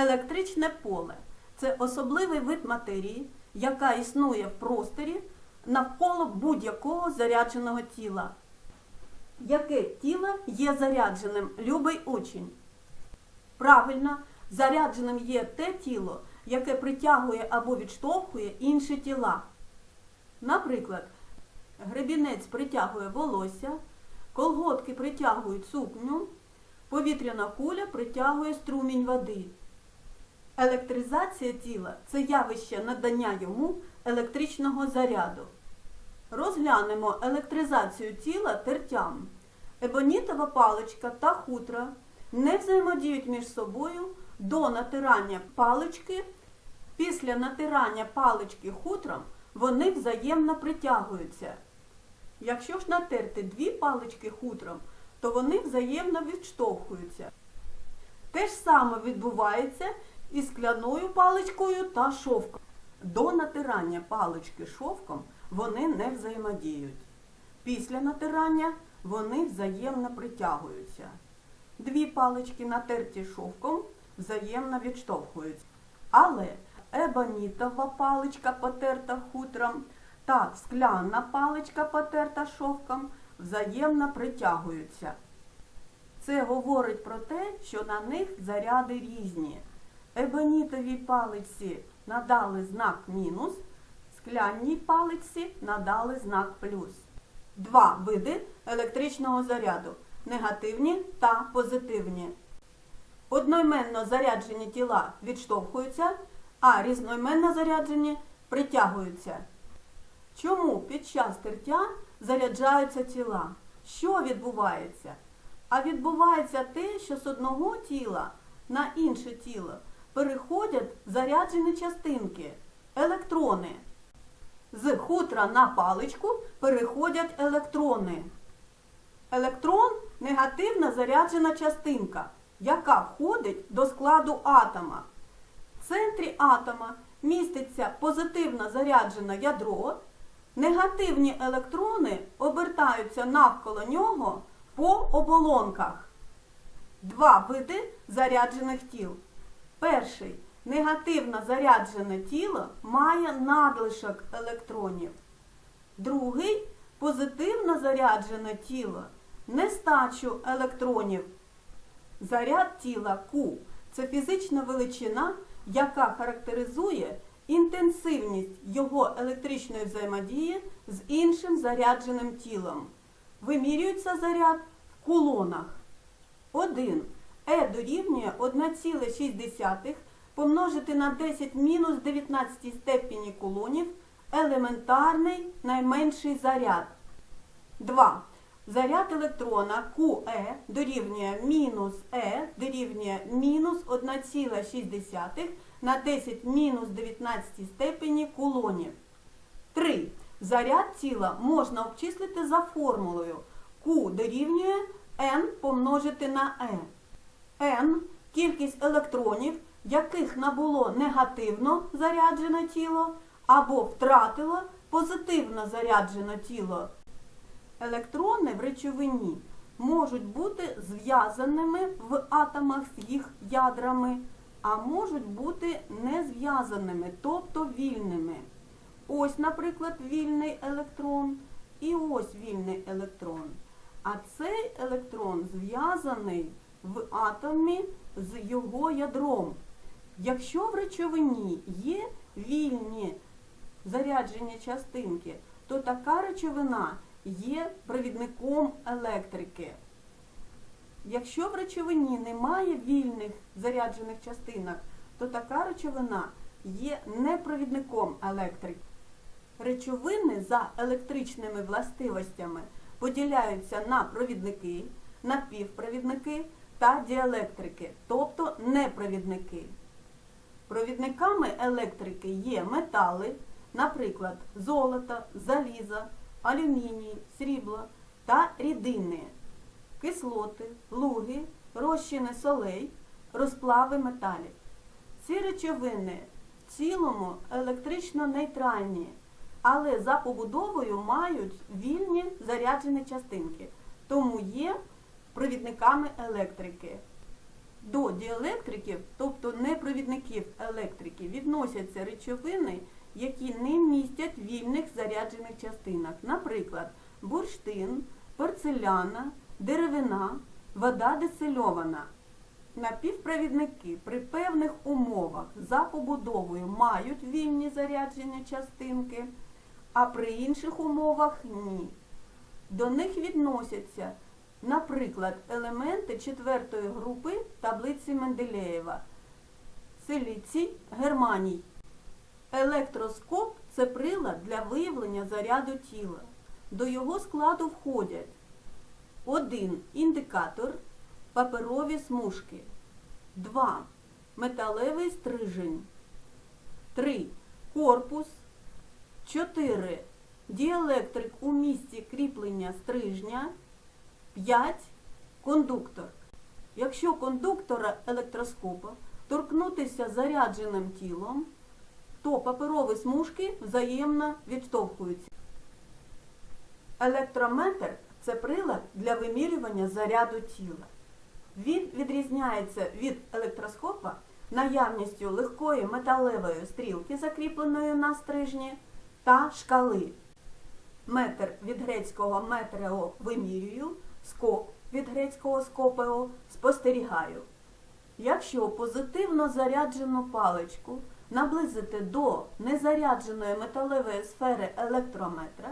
Електричне поле це особливий вид матерії, яка існує в просторі навколо будь-якого зарядженого тіла. Яке тіло є зарядженим, любий учень? Правильно, зарядженим є те тіло, яке притягує або відштовхує інші тіла. Наприклад, гребінець притягує волосся, колготки притягують сукню, повітряна куля притягує струмінь води. Електризація тіла це явище надання йому електричного заряду. Розглянемо електризацію тіла тертям. Ебонітова паличка та хутра не взаємодіють між собою до натирання палички. Після натирання палички хутром вони взаємно притягуються. Якщо ж натерти дві палички хутром, то вони взаємно відштовхуються. Те ж саме відбувається і скляною паличкою та шовком. До натирання палички шовком вони не взаємодіють. Після натирання вони взаємно притягуються. Дві палички, натерті шовком, взаємно відштовхуються. Але ебонітова паличка, потерта хутром, та скляна паличка, потерта шовком, взаємно притягуються. Це говорить про те, що на них заряди різні. Ебонітовій палиці надали знак мінус, склянній палиці надали знак плюс. Два види електричного заряду негативні та позитивні. Одноіменно заряджені тіла відштовхуються, а різноіменно заряджені притягуються. Чому під час тертя заряджаються тіла? Що відбувається? А відбувається те, що з одного тіла на інше тіло переходять заряджені частинки, електрони. З хутра на паличку переходять електрони. Електрон негативно заряджена частинка, яка входить до складу атома. В центрі атома міститься позитивно заряджене ядро. Негативні електрони обертаються навколо нього по оболонках. Два види заряджених тіл. Перший негативно заряджене тіло має надлишок електронів. Другий позитивно заряджене тіло нестачу електронів. Заряд тіла Q – це фізична величина, яка характеризує інтенсивність його електричної взаємодії з іншим зарядженим тілом. Вимірюється заряд в кулонах. 1. Е дорівнює 1,6 помножити на 10 мінус 19 степені кулонів елементарний найменший заряд. 2. Заряд електрона QE дорівнює мінус E дорівнює мінус 1,6 на 10 мінус 19 степені кулонів. 3. Заряд тіла можна обчислити за формулою Q дорівнює N помножити на E. N – кількість електронів, яких набуло негативно заряджене тіло або втратило позитивно заряджене тіло. Електрони в речовині можуть бути зв'язаними в атомах з їх ядрами, а можуть бути не зв'язаними, тобто вільними. Ось, наприклад, вільний електрон і ось вільний електрон. А цей електрон зв'язаний в атомі з його ядром. Якщо в речовині є вільні заряджені частинки, то така речовина є провідником електрики. Якщо в речовині немає вільних заряджених частинок, то така речовина є непровідником електрики. Речовини за електричними властивостями поділяються на провідники, напівпровідники та діелектрики, тобто непровідники. Провідниками електрики є метали, наприклад, золото, залізо, алюміній, срібло та рідини, кислоти, луги, розчини солей, розплави металів. Ці речовини в цілому електрично нейтральні, але за побудовою мають вільні заряджені частинки, тому є провідниками електрики. До діелектриків, тобто непровідників електрики, відносяться речовини, які не містять вільних заряджених частинок, наприклад, бурштин, порцеляна, деревина, вода дистильована. Напівпровідники при певних умовах за побудовою мають вільні заряджені частинки, а при інших умовах ні. До них відносяться, наприклад, елементи четвертої групи таблиці Менделєєва, силіцій, германій. Електроскоп це прилад для виявлення заряду тіла. До його складу входять 1. Індикатор, паперові смужки. 2. Металевий стрижень. 3. Корпус. 4. Діелектрик у місці кріплення стрижня. 5. Кондуктор. Якщо кондуктора електроскопа торкнутися зарядженим тілом, то паперові смужки взаємно відштовхуються. Електрометр це прилад для вимірювання заряду тіла. Він відрізняється від електроскопа наявністю легкої металевої стрілки, закріпленої на стрижні, та шкали. Метр від грецького метрео вимірюю, скоп від грецького скопео спостерігаю. Якщо позитивно заряджену паличку наблизити до незарядженої металевої сфери електрометра,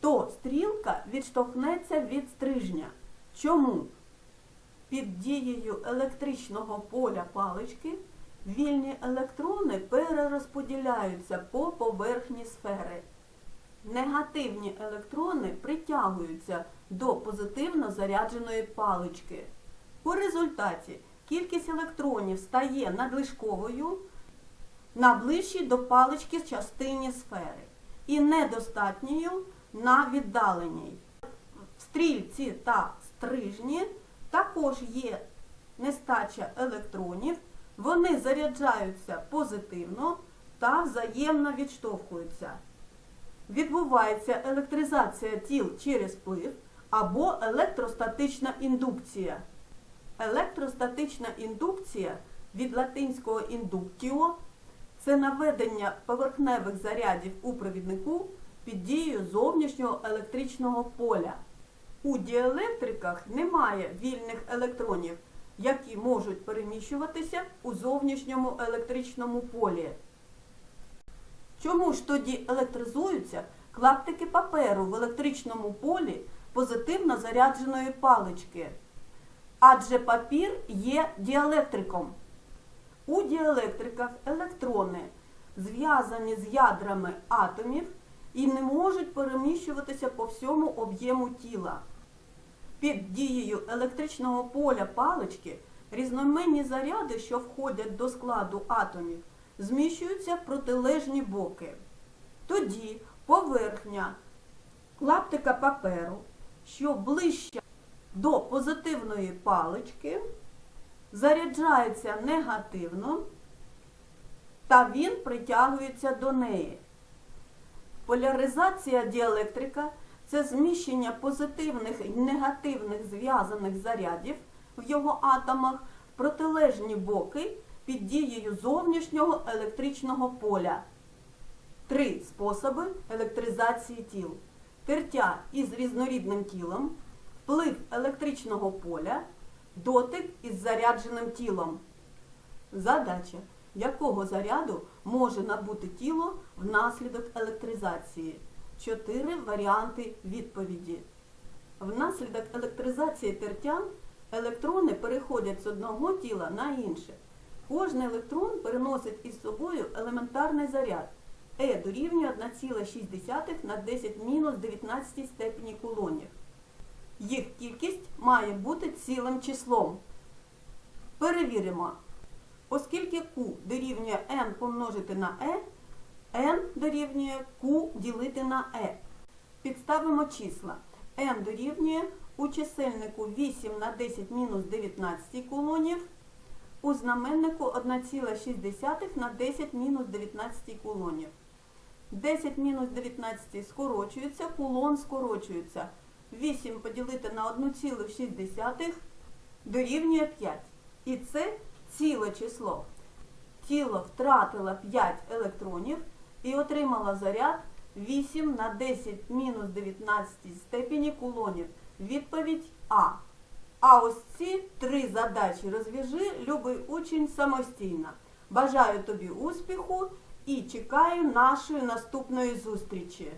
то стрілка відштовхнеться від стрижня. Чому? Під дією електричного поля палички вільні електрони перерозподіляються по поверхні сфери. Негативні електрони притягуються до позитивно зарядженої палички. У результаті кількість електронів стає надлишковою на ближчій до палички частині сфери і недостатньою на віддаленій. В стрільці та стрижні також є нестача електронів, вони заряджаються позитивно та взаємно відштовхуються. Відбувається електризація тіл через вплив або електростатична індукція. Електростатична індукція від латинського індуктіо це наведення поверхневих зарядів у провіднику під дією зовнішнього електричного поля. У діелектриках немає вільних електронів, які можуть переміщуватися у зовнішньому електричному полі. Чому ж тоді електризуються клаптики паперу в електричному полі позитивно зарядженої палички? Адже папір є діелектриком. У діелектриках електрони зв'язані з ядрами атомів і не можуть переміщуватися по всьому об'єму тіла. Під дією електричного поля палички різноманітні заряди, що входять до складу атомів, зміщуються в протилежні боки. Тоді поверхня клаптика паперу, що ближче до позитивної палички, заряджається негативно, та він притягується до неї. Поляризація діелектрика це зміщення позитивних і негативних зв'язаних зарядів в його атомах в протилежні боки під дією зовнішнього електричного поля. Три способи електризації тіл. Тертя із різнорідним тілом, вплив електричного поля, дотик із зарядженим тілом. Задача. Якого заряду може набути тіло внаслідок електризації? Чотири варіанти відповіді. Внаслідок електризації тертя електрони переходять з одного тіла на інше. Кожен електрон переносить із собою елементарний заряд Е дорівнює 1,6 на 10 мінус 19 степені кулонів. Їх кількість має бути цілим числом. Перевіримо. Оскільки Q дорівнює n помножити на E, n дорівнює Q ділити на E. Підставимо числа. n дорівнює у чисельнику 8 на 10 мінус 19 кулонів, у знаменнику 1,6 на 10 мінус 19 кулонів. 10 мінус 19 скорочується, кулон скорочується. 8 поділити на 1,6 дорівнює 5. І це ціле число. Тіло втратило 5 електронів і отримало заряд 8 на 10 мінус 19 степені кулонів. Відповідь А. А ось ці три задачі розв'яжи, любий учень самостійно. Бажаю тобі успіху і чекаю нашої наступної зустрічі.